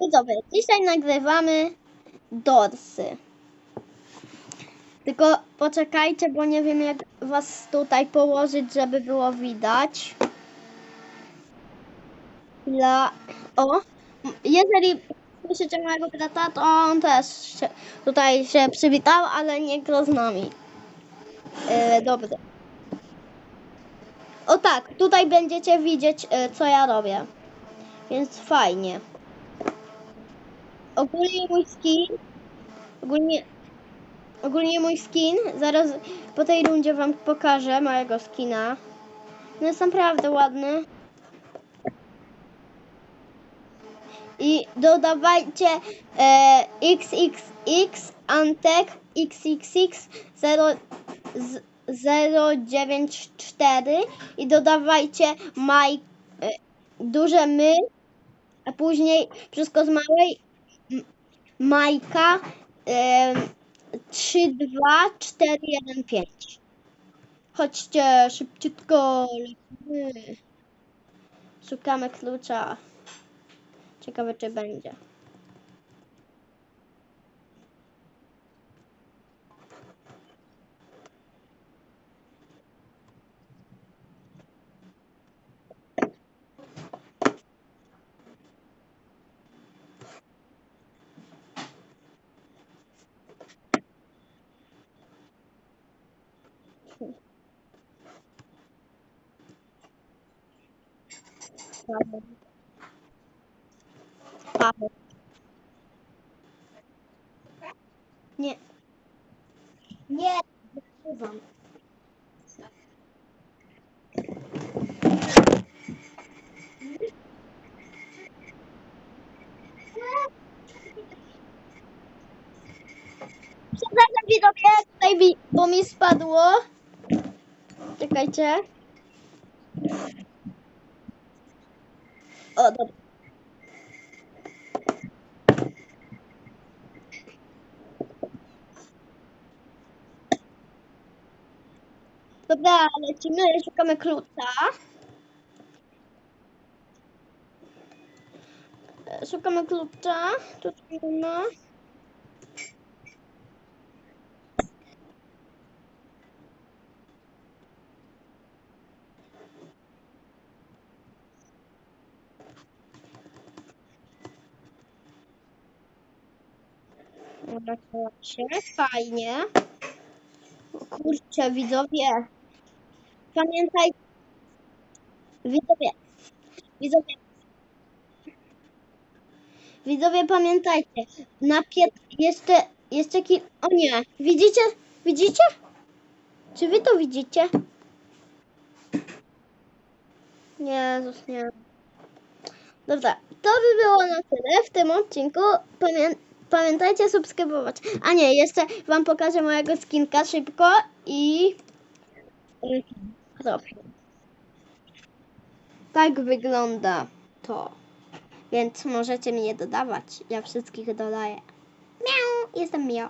Widzowie, dzisiaj nagrywamy dorsy. Tylko poczekajcie, bo nie wiem jak was tutaj położyć, żeby było widać. Dla... O! Jeżeli słyszycie mojego brata, to on też się, tutaj się przywitał, ale nie gra z nami. E, dobra. O tak, tutaj będziecie widzieć, e, co ja robię. Więc fajnie. Ogólnie mój skin. Ogólnie. Ogólnie mój skin. Zaraz po tej rundzie wam pokażę mojego skina. No jest naprawdę ładny. I dodawajcie e, XXX Antek XXX 0, z- 094 i dodawajcie maj, e, duże my, a później wszystko z małej Majka 3, 2, 4, 1, 5. Chodźcie szybciutko. Szukamy klucza. Ciekawe czy będzie. Paweł. Nie. Nie, zakrywam. Przepraszam widzowie, tutaj mi, bo mi spadło. Czekajcie. O, dobra. Dobra, lecimy, szukamy klucza. Szukamy klucza. Tutaj nie ma. To się. Fajnie. Kurczę, widzowie. Pamiętaj. Widzowie. Widzowie. Widzowie, pamiętajcie. Na piet... Jeszcze... Jeszcze kil... O nie. Widzicie? Widzicie? Czy wy to widzicie? Nie, Jezus, nie. Dobra, to by było na tyle w tym odcinku. Pamię... Pamiętajcie subskrybować. A nie, jeszcze wam pokażę mojego skinka szybko i... profil. Tak wygląda to. Więc możecie mnie dodawać. Ja wszystkich dodaję. Miau, jestem Mio.